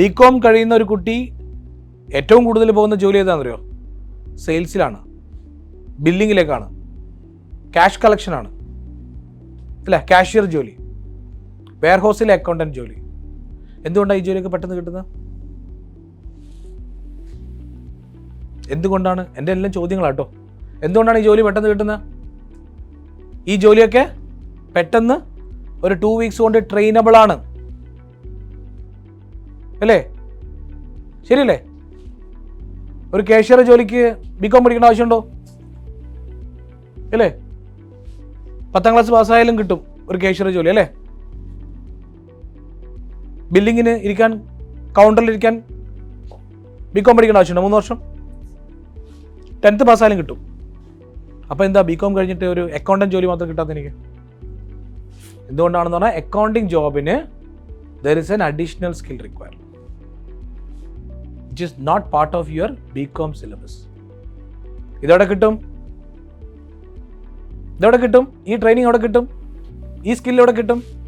B com കഴിയുന്ന ഒരു കുട്ടി ഏറ്റവും കൂടുതൽ പോകുന്ന ജോലി ഏതാണെന്നറിയോ സെയിൽസിലാണ്. ബില്ലിങ്ങിലേക്കാണ്. ക്യാഷ് കളക്ഷനാണ്. അല്ല? കാഷ്യർ ജോലി. വെയർ ഹൗസിലെ അക്കൗണ്ടന്റ് ജോലി. എന്തുകൊണ്ടാണ് ഈ ജോലിയൊക്കെ പെട്ടെന്ന് കിട്ടുന്നത്? എന്തുകൊണ്ടാണ്? എന്റെ എല്ലാം ചോദ്യങ്ങളാട്ടോ എന്തുകൊണ്ടാണ് ഈ ജോലി പെട്ടെന്ന് കിട്ടുന്നത്? ഈ ജോലിയൊക്കെ പെട്ടെന്ന് ഒരു ടു വീക്സ് കൊണ്ട് ട്രെയിനബിൾ ആണ്. അല്ലേ? ശരിയല്ലേ? ഒരു കാഷ്യർ ജോലിക്ക് ബികോം പഠിക്കേണ്ട ആവശ്യമുണ്ടോ? അല്ലേ? പത്താം ക്ലാസ് പാസ്സായാലും കിട്ടും ഒരു കാഷ്യർ ജോലി അല്ലേ? ബില്ലിങ്ങിന് ഇരിക്കാൻ കൗണ്ടറിൽ ഇരിക്കാൻ ബികോം പഠിക്കേണ്ട ആവശ്യമുണ്ടോ? മൂന്ന് വർഷം? ടെൻത്ത് പാസ്സായാലും കിട്ടും. അപ്പോൾ എന്താ ബികോം കഴിഞ്ഞിട്ട് ഒരു അക്കൗണ്ടന്റ് ജോലി മാത്രം കിട്ടാത്ത എനിക്ക്? എന്തുകൊണ്ടാണെന്ന് പറഞ്ഞാൽ അക്കൗണ്ടിങ് ജോബിന് there is an additional skill require it is not part of your B com syllabus ഇതോടെ കിട്ടും? ഇതോടെ കിട്ടും? ഈ ട്രെയിനിങ് അവിടെ കിട്ടും? ഈ സ്കിൽ എവിടെ കിട്ടും?